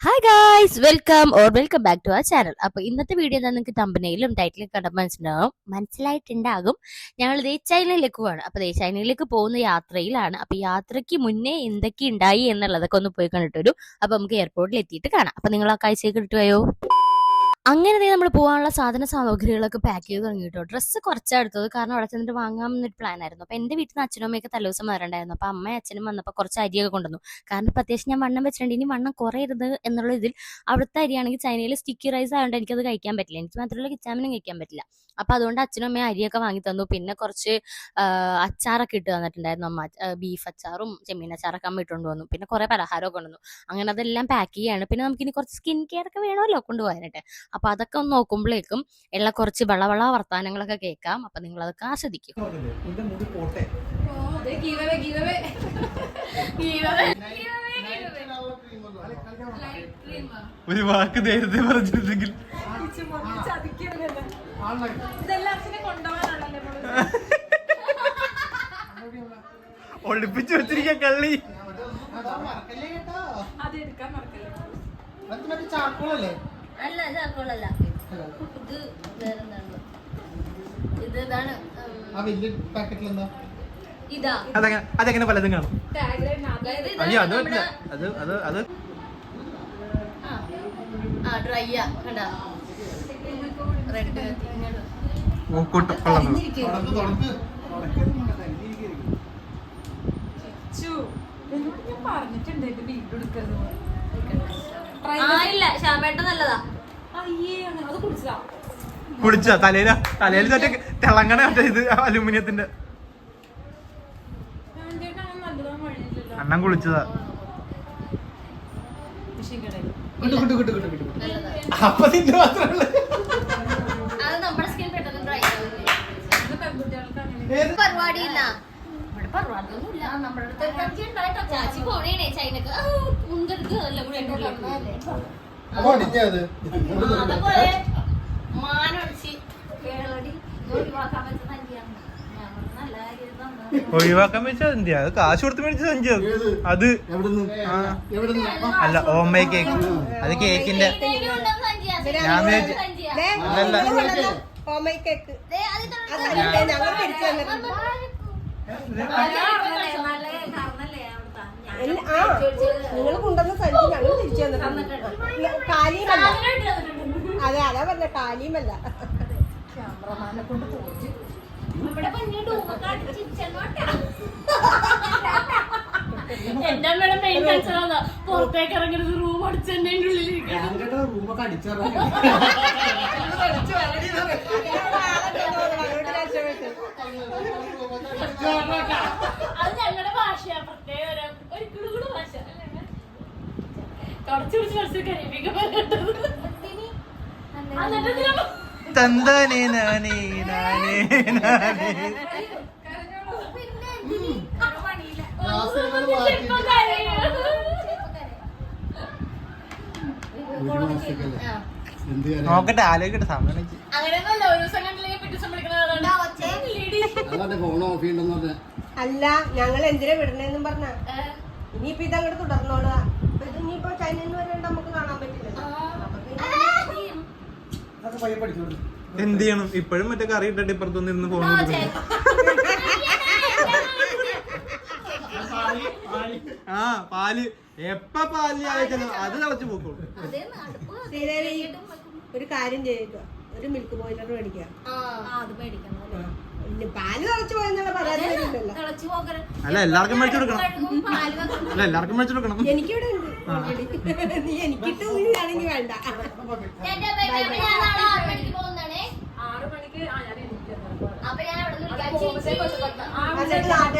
Hi guys welcome or welcome back to ആ channel അപ്പൊ ഇന്നത്തെ വീഡിയോ എന്താ നിങ്ങൾക്ക് തമ്പനയിലും ടൈറ്റിലും കണ്ടപ്പോൾ മനസ്സിലാവും. മനസ്സിലായിട്ടുണ്ടാകും. ഞങ്ങൾ ദേ പോവാണ്. അപ്പൊ ദേ പോകുന്ന യാത്രയിലാണ്. അപ്പൊ യാത്രയ്ക്ക് മുന്നേ എന്തൊക്കെ ഉണ്ടായി എന്നുള്ളതൊക്കെ ഒന്ന് പോയി കണ്ടിട്ട് വരും. അപ്പൊ നമുക്ക് എയർപോർട്ടിൽ എത്തിയിട്ട് കാണാം. അപ്പൊ നിങ്ങൾ ആ കാഴ്ചയൊക്കെ ഇട്ടുപോയോ അങ്ങനെ നമ്മൾ പോകാനുള്ള സാധന സാമഗ്രികളൊക്കെ പാക്ക് ചെയ്ത് തുടങ്ങി കേട്ടോ ഡ്രസ്സ് കുറച്ചെടുത്തത് കാരണം അവിടെ ചെന്നിട്ട് വാങ്ങാം എന്നൊരു പ്ലാൻ ആയിരുന്നു. അപ്പൊ എന്റെ വീട്ടിൽ നിന്ന് അച്ഛനും അമ്മയൊക്കെ തലേദിവസം വരണ്ടായിരുന്നു. അപ്പൊ അമ്മയും അച്ഛനും വന്നപ്പോൾ കുറച്ച് അരിയൊക്കെ കൊണ്ടുവന്നു. കാരണം ഇപ്പൊ അത്യാവശ്യം ഞാൻ വണ്ണം വെച്ചിട്ടുണ്ട്. ഇനി വണ്ണം കുറയരുത് എന്നുള്ള ഇതിൽ അവിടുത്തെ അരിയാണെങ്കിൽ ചൈനയിൽ സ്റ്റിക്കി റൈസ് ആയതുകൊണ്ട് എനിക്കത് കഴിക്കാൻ പറ്റില്ല. എനിക്ക് മാത്രമല്ല കിച്ചാമിനും കഴിക്കാൻ പറ്റില്ല. അപ്പൊ അതുകൊണ്ട് അച്ഛനും അമ്മയും അരിയൊക്കെ വാങ്ങി തന്നു. പിന്നെ കുറച്ച് അച്ചാറൊക്കെ ഇട്ട് തന്നിട്ടുണ്ടായിരുന്നു അമ്മ. ബീഫ് അച്ചാറും ചെമ്മീൻ അച്ചാറൊക്കെ അമ്മ ഇട്ടുകൊണ്ട് വന്നു. പിന്നെ കുറെ പലഹാരമൊക്കെ കൊണ്ടുവന്നു. അങ്ങനെ അതെല്ലാം പാക്ക് ചെയ്യാണ്. പിന്നെ നമുക്കിനി കുറച്ച് സ്കിൻ കെയർ ഒക്കെ വേണമല്ലോ കൊണ്ടുപോകാനായിട്ട്. അപ്പൊ അതൊക്കെ ഒന്ന് നോക്കുമ്പോഴേക്കും ഉള്ള കുറച്ച് വളവള വർത്താനങ്ങളൊക്കെ കേൾക്കാം. അപ്പൊ നിങ്ങൾ അതൊക്കെ ആസ്വദിക്കും നിന്റെ മുടി പോട്ടെ. ഒരു വാക്ക് നേരത്തെ പറഞ്ഞിരുന്നെങ്കിൽ. ഒളിപ്പിച്ചു വെച്ചിരിക്ക കള്ളി. ചാക്കോളല്ലേ? അല്ല ഇത് വേറെന്താണ്? ഇത് ഇതാണ് ആ വലിയ പാക്കറ്റിൽ എന്താ? ഇതാ. അതെങ്ങനെ അതെങ്ങനെ പലതും കാണും. അതായത് അയ്യോ ഇതാണ് അത് നമ്മുടെ അത് അത് അത്. ആ. ആ ഡ്രൈയാ കണ്ടാ? റെഡ് മൂക്കൂട്ട് കൊള്ളുന്നു തുടക്ക് തുടക്ക് പറഞ്ഞിട്ടുണ്ട് എന്റെ വീഡിയോ എടുക്കരുത് ആ ഇല്ല ശ്യാമേട്ട നല്ലതാ. തലയില? തലയിൽ മറ്റേ തിളങ്ങണ മറ്റേ ഇത് അലുമിനിയത്തിന്റെ. അണ്ണം കുളിച്ചതാ. അപ്പൊ നിന്റെ മാത്രമല്ല പരിപാടിയില്ല. ഇവിടെ പരിപാടിയൊന്നുമില്ല നമ്മുടെ അടുത്ത് ഒരു കഞ്ചി ഉണ്ടായിട്ടോ ചാച്ചി പോണേനെ ചൈനക്ക്. ആ, എല്ലാം കൂടി അടിഞ്ഞത് മാനൊടിച്ച് കേളടി ഇത് ഒഴിവാക്കാൻ പറ്റുന്ന എന്ത് ഞാൻ നല്ല കാര്യം തന്നത്. ഒഴിവാക്കാൻ വെച്ചാൽ എന്തിയാ അത് കാശ് കൊടുത്ത് മേടിച്ച സഞ്ചി അത്. ഏത്? അത്. എവിടുന്ന്? ആ. എവിടുന്ന്? അല്ല ഓമ്മ കേക്ക്. അത് കേക്കിന്റെ. ഞാൻ വിചാരിച്ചു- അല്ലല്ല. കേക്ക്. ദേ, അതിന്റെ ഞങ്ങൾ തന്നിട്ടുണ്ട് എല്ല- ആ നിങ്ങൾ കൊണ്ടുവന്ന സഞ്ചി ഞങ്ങൾ തിരിച്ചു തന്നിട്ടുണ്ട് കാലിയുമല്ല അതെ അതാ പറഞ്ഞ കാലിയുമല്ല ക്യാമറമാനെ കൊണ്ട്. എന്റെ അമ്മയുടെ മെയിൻ പുറത്തേക്ക് ഇറങ്ങരുത് റൂം അടിച്ച് റൂമൊക്കെ അടിച്ചിറങ്ങി അത് ഞങ്ങളുടെ ഭാഷയാ പ്രത്യേക ഒരു ഒരു കുടുകുടു ഭാഷ തുടച്ചു പിടിച്ച് കുറച്ച് കരിപ്പിക്കാൻ തന്താനേ നാനേ നാനേ നാനേ. ഒരു മാസത്തേക്കല്ലേ? നോക്കട്ടെ ആലോചിക്കട്ടെ സമയം അല്ല ഞങ്ങൾ എന്തിനാ വിടണേന്നും പറഞ്ഞ. ഇനിയിപ്പോ ഇത് അങ്ങോട്ട് തുടർന്നോളുക ഇത് ഇനിയിപ്പോ ചൈനയിൽ വരെ വരേണ്ട നമുക്ക് കാണാൻ പറ്റില്ല എന്ത് ചെയ്യണം? ഇപ്പോഴും മറ്റേ കറി ഇട്ടിട്ട് ഇപ്പുറത്തുനിന്ന് ഇരുന്ന് ഫോൺ ആ പാൽ. എപ്പ പാൽ ആയിച്ചാലും അത് തിളച്ചു പോക്കോളൂ. ഒരു കാര്യം ചെയ്യുക ഒരു മിൽക്ക് ബോയിലർ മേടിക്കുക അത് മേടിക്കണം പാൽ തിളച്ചു പോയെന്നുള്ള പരാതി അല്ല എല്ലാവർക്കും മേടിച്ചു കൊടുക്കണം. അല്ല എല്ലാവർക്കും മേടിച്ചു കൊടുക്കണം. എനിക്കിവിടെ ഉണ്ട്. നീ എനിക്കിട്ട് വേണ്ട. ആറ് മണിക്ക് ആ ഞാൻ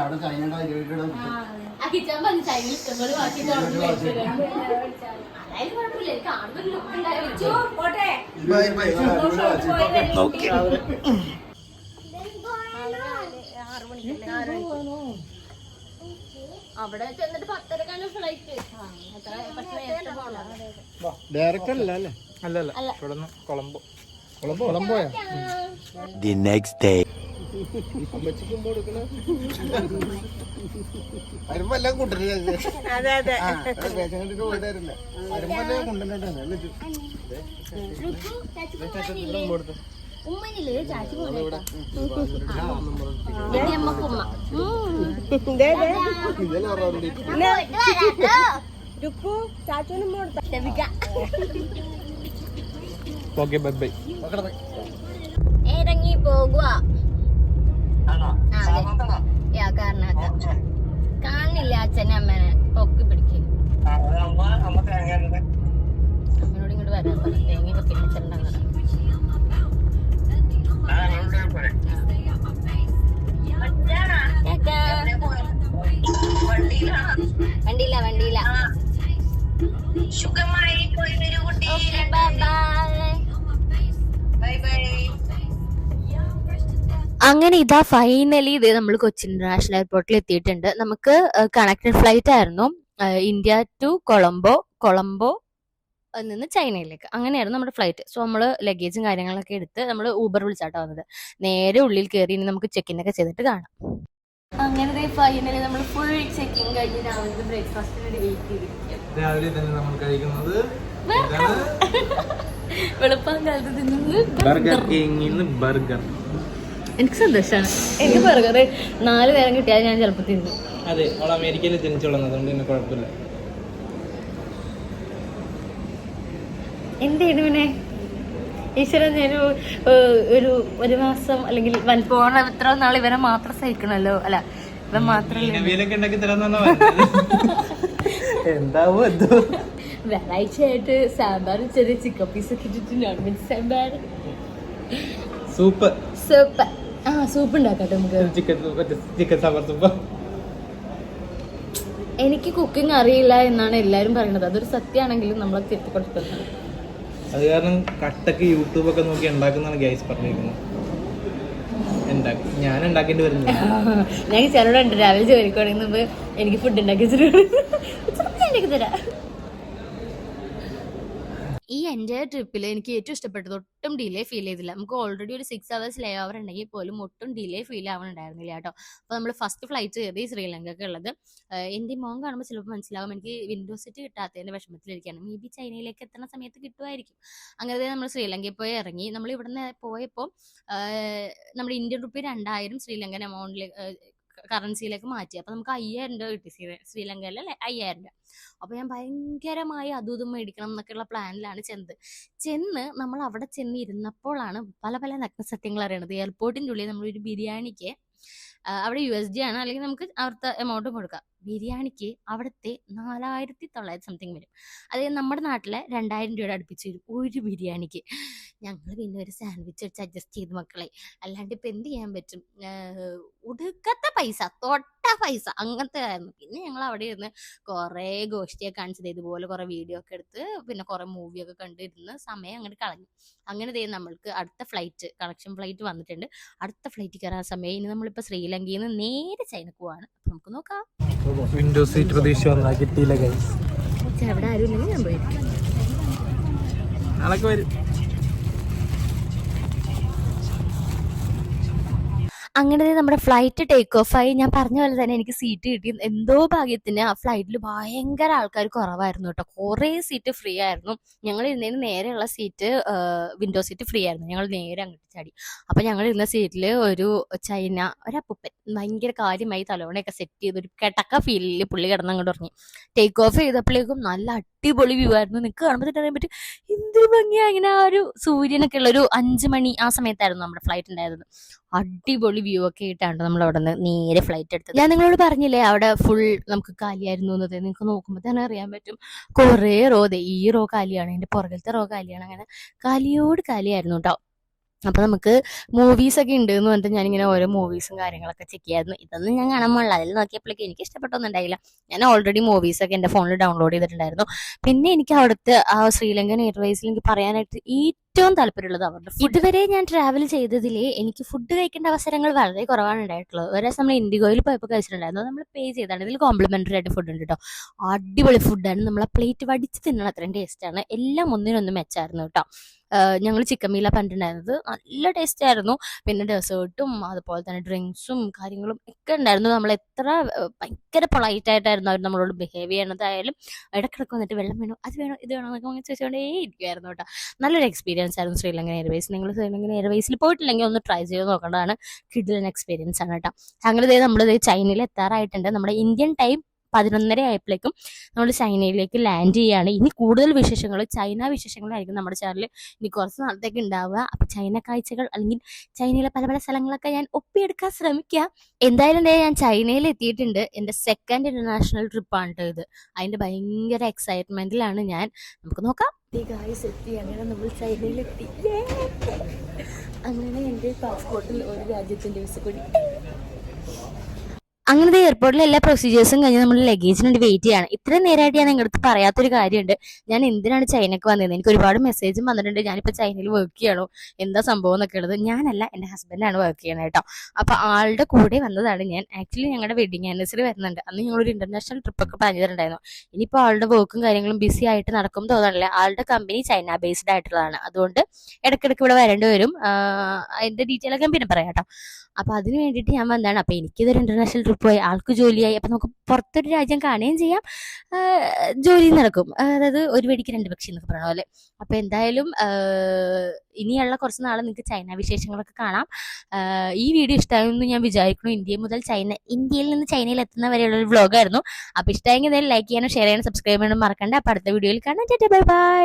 അവിടെ ചൈനയുടെ പറഞ്ഞ ചൈനീസ്. അതായത് കുഴപ്പമില്ല ഒരു look ഉണ്ടായിരുന്നു. പോട്ടെ അവിടെ ചെന്നിട്ട് പത്തരക്കാണ് ഫ്ലൈറ്റ് ഡയറക്റ്റ് അല്ല അല്ലേ അല്ലല്ല ഇവിടെ നിന്ന് കൊളംബോ കൊണ്ടുവരുന്നത് ദേ, ദേ. ഇതെല്ലാം പറഞ്ഞിട്ട് രുക്കു ചാച്ചുവിനും കൊടുത്ത? ഓക്കെ ബൈ ബൈ ഇറങ്ങി പോകുക കർണാടക കാണില്ല അച്ഛനെ അമ്മനെ. പൊക്കി പിടിക്കും. അമ്മനോട് ഇങ്ങോട്ട് വരാൻ പറഞ്ഞു. തേങ്ങയൊക്കെ പിന്നിച്ചിട്ടുണ്ടാകണം വണ്ടിയില്ല അങ്ങനെ ഇതാ ഫൈനലി ഇത് നമ്മൾ കൊച്ചി ഇന്റർനാഷണൽ എയർപോർട്ടിൽ എത്തിയിട്ടുണ്ട്. നമുക്ക് കണക്റ്റഡ് ഫ്ലൈറ്റ് ആയിരുന്നു. ഇന്ത്യ ടു കൊളംബോ കൊളംബോ നിന്ന് ചൈനയിലേക്ക്. അങ്ങനെയായിരുന്നു നമ്മുടെ ഫ്ലൈറ്റ് സോ നമ്മൾ ലഗേജും കാര്യങ്ങളൊക്കെ എടുത്ത് നമ്മൾ ഊബർ വിളിച്ചാട്ടോ വന്നത്. നേരെ ഉള്ളിൽ കയറി ഇനി നമുക്ക് ചെക്കിൻ ഒക്കെ ചെയ്തിട്ട് കാണാം. അങ്ങനെ ഫൈനലി നമ്മൾ ഫുൾ ചെക്കിങ് കഴിഞ്ഞ് രാവിലത്തെ ബ്രേക്ക്ഫാസ്റ്റിന് വേണ്ടി വെയിറ്റ് ചെയ്തിരിക്കും രാവിലെ തന്നെ നമ്മൾ കഴിക്കുന്നത് വെളുപ്പം കാലത്ത് തിന്നുന്നത് ബർഗർ ബർഗർ എനിക്ക് സന്തോഷമാണ് എനിക്ക് ബർഗർ നാല് നേരം കിട്ടിയാൽ ഞാൻ ചിലപ്പോൾ തിന്നു. അതെ അവൾ അമേരിക്കയിൽ ജനിച്ചോളാം അതുകൊണ്ട് തന്നെ കുഴപ്പമില്ല. എന്താണ് പിന്നെ ഈശ്വരൻ ഒരു ഒരു ഒരു മാസം അല്ലെങ്കിൽ വൻ പോണ ഇത്ര നാൾ ഇവരെ മാത്രം സഹിക്കണല്ലോ? അല്ല ഇവൻ മാത്രം എന്താവോ എന്തോ വെറൈറ്റി ആയിട്ട് സാമ്പാർ ചെറിയ ചിക്കൻ പീസ് ഒക്കെ ഇട്ടിട്ട് non veg sambar. Super. Soup ആ സൂപ്പ് ഉണ്ടാക്കട്ടെ നമുക്ക് ചിക്കൻ ചിക്കൻ സാമ്പാർ സൂപ്പ്. എനിക്ക് കുക്കിംഗ് അറിയില്ല എന്നാണ് എല്ലാരും പറയുന്നത് അതൊരു സത്യമാണെങ്കിലും നമ്മളെ തിരുത്തിക്കൊടുക്കുന്നത് അത് കാരണം കട്ടക്ക് യൂട്യൂബൊക്കെ നോക്കി ഉണ്ടാക്കുന്നതാണ് ഗ്യാസ് പറഞ്ഞിരിക്കുന്നത്. ഞാൻ ഉണ്ടാക്കേണ്ടി വരുന്നു ഞാൻ ചേട്ടനുണ്ട് രാവിലെ ജോലിക്ക് തുടങ്ങുന്ന മുമ്പ് എനിക്ക് ഫുഡ് ഉണ്ടാക്കി തരാം. ഈ എന്റെ ട്രിപ്പിൽ എനിക്ക് ഏറ്റവും ഇഷ്ടപ്പെട്ടത് ഒട്ടും ഡിലേ ഫീൽ ചെയ്തില്ല. നമുക്ക് ഓൾറെഡി ഒരു സിക്സ് അവേഴ്സ് ലേ ഓവർ ഉണ്ടെങ്കിൽ പോലും ഒട്ടും ഡിലേ ഫീൽ ആവണുണ്ടായിരുന്നില്ല കേട്ടോ. അപ്പോൾ നമ്മൾ ഫസ്റ്റ് ഫ്ലൈറ്റ് കയറി ശ്രീലങ്കയ്ക്ക് ഉള്ളത്. എന്റെ മോൻ കാണുമ്പോൾ ചിലപ്പോൾ മനസ്സിലാവും എനിക്ക് വിൻഡോ സീറ്റ് കിട്ടാത്തതിന്റെ വിഷമത്തിലിരിക്കുകയാണ്. മേ ബി ചൈനയിലേക്ക് എത്തുന്ന സമയത്ത് കിട്ടുമായിരിക്കും. അങ്ങനെ നമ്മൾ ശ്രീലങ്കയിൽ പോയി ഇറങ്ങി. നമ്മൾ ഇവിടുന്ന് പോയപ്പോൾ നമ്മുടെ ഇന്ത്യൻ റുപ്പി രണ്ടായിരം ശ്രീലങ്കൻ എമൗണ്ടിൽ കറൻസിയിലേക്ക് മാറ്റി. അപ്പൊ നമുക്ക് അയ്യായിരം രൂപ കിട്ടി ശ്രീലങ്കയിൽ അല്ലെ? അയ്യായിരം രൂപ. അപ്പോൾ ഞാൻ ഭയങ്കരമായി അതും ഇതും മേടിക്കണം എന്നൊക്കെയുള്ള പ്ലാനിലാണ് ചെന്നത്. ചെന്ന് നമ്മൾ അവിടെ ചെന്ന് ഇരുന്നപ്പോഴാണ് പല പല നഗ്നസത്യങ്ങൾ അറിയണത്. എയർപോർട്ടിന്റെ ഉള്ളിൽ നമ്മളൊരു ബിരിയാണിക്ക് അവിടെ യു എസ് ഡി ആണ്. അല്ലെങ്കിൽ നമുക്ക് അവിടുത്തെ എമൗണ്ട് കൊടുക്കാം. ബിരിയാണിക്ക് അവിടുത്തെ നാലായിരത്തി തൊള്ളായിരത്തി സംതിങ് വരും. അതായത് നമ്മുടെ നാട്ടിലെ രണ്ടായിരം രൂപയുടെ അടുപ്പിച്ച് വരും ഒരു ബിരിയാണിക്ക്. ഞങ്ങൾ പിന്നെ ഒരു സാൻഡ്വിച്ച് വെച്ച് അഡ്ജസ്റ്റ് ചെയ്ത് മക്കളെ. അല്ലാണ്ട് ഇപ്പം എന്ത് ചെയ്യാൻ പറ്റും? ഉടുക്കത്തെ പൈസ തൊട്ട പൈസ അങ്ങനത്തെ ആയിരുന്നു. പിന്നെ ഞങ്ങൾ അവിടെ ഇരുന്ന് കുറേ ഗോഷ്ടിയൊക്കെ കാണിച്ചത്. ഇതുപോലെ കുറേ വീഡിയോ ഒക്കെ എടുത്ത് പിന്നെ കുറേ മൂവിയൊക്കെ കണ്ടിരുന്ന് സമയം അങ്ങോട്ട് കളഞ്ഞു. അങ്ങനെ ദേ നമ്മൾക്ക് അടുത്ത ഫ്ലൈറ്റ് കണക്ഷൻ ഫ്ലൈറ്റ് വന്നിട്ടുണ്ട്. അടുത്ത ഫ്ലൈറ്റ് കയറാൻ സമയം ഇനി നമ്മളിപ്പോൾ ശ്രീലങ്കയിൽ നിന്ന് നേരെ ചൈനക്ക് പോവാണ്. അപ്പം നമുക്ക് നോക്കാം. വിൻഡോ സീറ്റ് പ്രതീക്ഷ വന്നാൽ കിട്ടിയില്ല ഗൈസ് അവിടെ ആരും ഇല്ലെങ്കിൽ ഞാൻ പോയി വരും. അങ്ങനെ നമ്മുടെ ഫ്ലൈറ്റ് ടേക്ക് ഓഫ് ആയി. ഞാൻ പറഞ്ഞ പോലെ തന്നെ എനിക്ക് സീറ്റ് കിട്ടി. എന്തോ ഭാഗ്യത്തിന് ആ ഫ്ലൈറ്റിൽ ഭയങ്കര ആൾക്കാർ കുറവായിരുന്നു കേട്ടോ. കുറേ സീറ്റ് ഫ്രീ ആയിരുന്നു. ഞങ്ങൾ ഇരുന്നതിന് നേരെയുള്ള സീറ്റ് വിൻഡോ സീറ്റ് ഫ്രീ ആയിരുന്നു. ഞങ്ങൾ നേരെ അങ്ങോട്ട് ചാടി. അപ്പം ഞങ്ങൾ ഇരുന്ന സീറ്റിൽ ഒരു ചൈന ഒരു അപ്പൂപ്പൻ ഭയങ്കര കാര്യമായി തലോണയൊക്കെ സെറ്റ് ചെയ്ത് ഒരു കിടക്ക ഫീലിൽ പുള്ളി കിടന്ന് അങ്ങോട്ട് ഉറങ്ങി. ടേക്ക് ഓഫ് ചെയ്തപ്പോഴേക്കും നല്ല അടിപൊളി വ്യൂ ആയിരുന്നു. നിനക്ക് കാണുമ്പോൾ തന്നെ അറിയാൻ പറ്റും. എന്തൊരു ഭംഗിയാ. ഇങ്ങനെ ആ ഒരു സൂര്യനൊക്കെ ഉള്ള ഒരു അഞ്ച് മണി ആ സമയത്തായിരുന്നു നമ്മുടെ ഫ്ലൈറ്റ് ഉണ്ടായിരുന്നത്. അടിപൊളി വ്യൂ ഒക്കെ ആയിട്ടാണ് നമ്മൾ അവിടെ നിന്ന് നേരെ ഫ്ലൈറ്റ് എടുത്തത്. ഞാൻ നിങ്ങളോട് പറഞ്ഞില്ലേ അവിടെ ഫുൾ നമുക്ക് കാലിയായിരുന്നു എന്നത്. നിങ്ങൾക്ക് നോക്കുമ്പോൾ തന്നെ അറിയാൻ പറ്റും. കുറേ റോ ഈ റോ കാലിയാണ് എന്റെ പുറകിലത്തെ റോ കാലിയാണ്. അങ്ങനെ കാലിയോട് കാലിയായിരുന്നു കേട്ടോ അപ്പൊ നമുക്ക് മൂവീസ് ഒക്കെ ഉണ്ട് എന്ന് പറഞ്ഞിട്ട് ഞാനിങ്ങനെ ഓരോ മൂവീസും കാര്യങ്ങളൊക്കെ ചെക്ക് ചെയ്യായിരുന്നു. ഇതൊന്നും ഞാൻ കാണാൻ അതിൽ നോക്കിയപ്പോഴേക്കും എനിക്ക് ഇഷ്ടപ്പെട്ടൊന്നും ഉണ്ടായില്ല. ഞാൻ ഓൾറെഡി മൂവീസ് ഒക്കെ എന്റെ ഫോണിൽ ഡൗൺലോഡ് ചെയ്തിട്ടുണ്ടായിരുന്നു. പിന്നെ എനിക്ക് അവിടുത്തെ ആ ശ്രീലങ്കൻ എയർവേസിൽ എനിക്ക് പറയാനായിട്ട് ഏറ്റവും താല്പര്യമുള്ളത് അവരുടെ ഇതുവരെ ഞാൻ ട്രാവൽ ചെയ്തതിൽ എനിക്ക് ഫുഡ് കഴിക്കേണ്ട അവസരങ്ങൾ വളരെ കുറവാണ് ഉണ്ടായിട്ടുള്ളത്. ഒരേ നമ്മൾ ഇൻഡിഗോയിൽ പോയപ്പോൾ കഴിച്ചിട്ടുണ്ടായിരുന്നു. നമ്മൾ പേ ചെയ്താണ് ഇതിൽ കോംപ്ലിമെന്ററി ആയിട്ട് ഫുഡ് ഉണ്ട് കേട്ടോ അടിപൊളി ഫുഡാണ് നമ്മൾ പ്ലേറ്റ് വടിച്ച് തിന്നണം അത്രയും ടേസ്റ്റാണ് എല്ലാം ഒന്നിനൊന്നും മെച്ചായിരുന്നു കേട്ടോ ഞങ്ങൾ ചിക്കൻ മീല പണ്ടുണ്ടായിരുന്നത് നല്ല ടേസ്റ്റ് ആയിരുന്നു. പിന്നെ ഡെസേർട്ടും അതുപോലെ തന്നെ ഡ്രിങ്ക്സും കാര്യങ്ങളും ഒക്കെ ഉണ്ടായിരുന്നു. നമ്മൾ എത്ര ഭയങ്കര പൊളൈറ്റ് ആയിട്ടായിരുന്നു അവർ നമ്മളോട് ബിഹേവ് ചെയ്യണതായാലും ഇടക്കിടക്ക് വന്നിട്ട് വെള്ളം വേണോ അത് വേണോ ഇത് വേണോ എന്നൊക്കെ ചോദിച്ചുകൊണ്ടേ ഇരിക്കുമായിരുന്നു കേട്ടോ നല്ലൊരു എക്സ്പീരിയൻസ് ആയിരുന്നു ശ്രീലങ്കൻ എയർവേസ് നിങ്ങൾ ശ്രീലങ്കൻ എയർവേസിൽ പോയിട്ടില്ലെങ്കിൽ ഒന്ന് ട്രൈ ചെയ്ത് നോക്കേണ്ടതാണ്. കിഡിലൻ എക്സ്പീരിയൻസ് ആണ് കേട്ടോ. അങ്ങനെ ദേ നമ്മൾ ചൈനയിൽ എത്താറായിട്ടുണ്ട്. നമ്മുടെ ഇന്ത്യൻ ടൈം പതിനൊന്നര ആയപ്പോഴേക്കും നമ്മൾ ചൈനയിലേക്ക് ലാൻഡ് ചെയ്യുകയാണ് ഇനി കൂടുതൽ വിശേഷങ്ങൾ ചൈന വിശേഷങ്ങളായിരിക്കും നമ്മുടെ ചാനലിൽ ഇനി കുറച്ച് നാളത്തേക്ക് ഉണ്ടാവുക. അപ്പൊ ചൈന കാഴ്ചകൾ അല്ലെങ്കിൽ ചൈനയിലെ പല പല സ്ഥലങ്ങളൊക്കെ ഞാൻ ഒപ്പിയെടുക്കാൻ ശ്രമിക്കുക എന്തായാലും ഞാൻ ചൈനയിൽ എത്തിയിട്ടുണ്ട്. എന്റെ സെക്കൻഡ് ഇന്റർനാഷണൽ ട്രിപ്പാണ് ഇത്. അതിന്റെ ഭയങ്കര എക്സൈറ്റ്മെന്റിലാണ് ഞാൻ. നമുക്ക് നോക്കാം. എത്തി. അങ്ങനെ നമ്മൾ ചൈനയിലെത്തി അങ്ങനെ എന്റെ പാസ്പോർട്ടിൽ ഒരു രാജ്യത്തിന്റെ വിസ കൂടി. അങ്ങനത്തെ എയർപോർട്ടിലെ എല്ലാ പ്രൊസീജിയേഴ്സും കഴിഞ്ഞ് നമ്മൾ ലഗേജിന് വേണ്ടി വെയിറ്റ് ചെയ്യാണ്. ഇത്രയും നേരമായിട്ട് ഞാൻ നിങ്ങളുടെ അടുത്ത് പറയാത്തൊരു കാര്യമുണ്ട്. ഞാൻ എന്തിനാണ് ചൈനക്ക് വന്നത് എനിക്ക് ഒരുപാട് മെസ്സേജും വന്നിട്ടുണ്ട്. ഞാനിപ്പോൾ ചൈനയിൽ വർക്ക് ചെയ്യണോ. എന്താ സംഭവം എന്നൊക്കെ ഉള്ളത്. ഞാനല്ല എന്റെ ഹസ്ബൻഡാണ് വർക്ക് ചെയ്യണത് കേട്ടോ അപ്പോൾ ആളുടെ കൂടെ വന്നതാണ് ഞാൻ. ആക്ച്വലി ഞങ്ങളുടെ വെഡിങ് ആനിവേഴ്സറി വരുന്നുണ്ട്. അന്ന് ഞങ്ങളൊരു ഇന്റർനാഷണൽ ട്രിപ്പൊക്കെ പ്ലാൻ ചെയ്തിട്ടുണ്ടായിരുന്നു ഇനിയിപ്പോൾ ആളുടെ വർക്കും കാര്യങ്ങളും ബിസി ആയിട്ട് നടക്കും തോന്നണില്ല. ആളുടെ കമ്പനി ചൈന ബേസ്ഡ് ആയിട്ടുള്ളതാണ്. അതുകൊണ്ട് ഇടയ്ക്കിടയ്ക്ക് ഇവിടെ വരേണ്ടി വരും. അതിന്റെ ഒക്കെ ഞാൻ പിന്നെ പറയാം കേട്ടോ അപ്പൊ അതിന് വേണ്ടിയിട്ട് ഞാൻ വന്നതാണ്. അപ്പൊ എനിക്കിതൊരു ഇന്റർനാഷണൽ ട്രിപ്പ് പോയി. ആൾക്ക് ജോലിയായി. അപ്പൊ നമുക്ക് പുറത്തൊരു രാജ്യം കാണുകയും ചെയ്യാം. ജോലി നടക്കും. അതായത് ഒരു വെടിക്ക് രണ്ട് പക്ഷി എന്നൊക്കെ പറഞ്ഞ പോലെ. അപ്പൊ എന്തായാലും ഇനിയുള്ള കുറച്ച് നാൾ നിങ്ങൾക്ക് ചൈന വിശേഷങ്ങളൊക്കെ കാണാം. ഈ വീഡിയോ ഇഷ്ടമായെന്ന് ഞാൻ വിചാരിക്കുന്നു. ഇന്ത്യ മുതൽ ചൈന ഇന്ത്യയിൽ നിന്ന് ചൈനയിൽ എത്തുന്ന വരെയുള്ള ഒരു വ്ലോഗായിരുന്നു അപ്പൊ ഇഷ്ടമായെങ്കിൽ ലൈക്ക് ചെയ്യാനും ഷെയർ ചെയ്യാനും സബ്സ്ക്രൈബ് ചെയ്യാനും മറക്കണ്ട. അപ്പോൾ അടുത്ത വീഡിയോയിൽ കാണാം. Bye bye.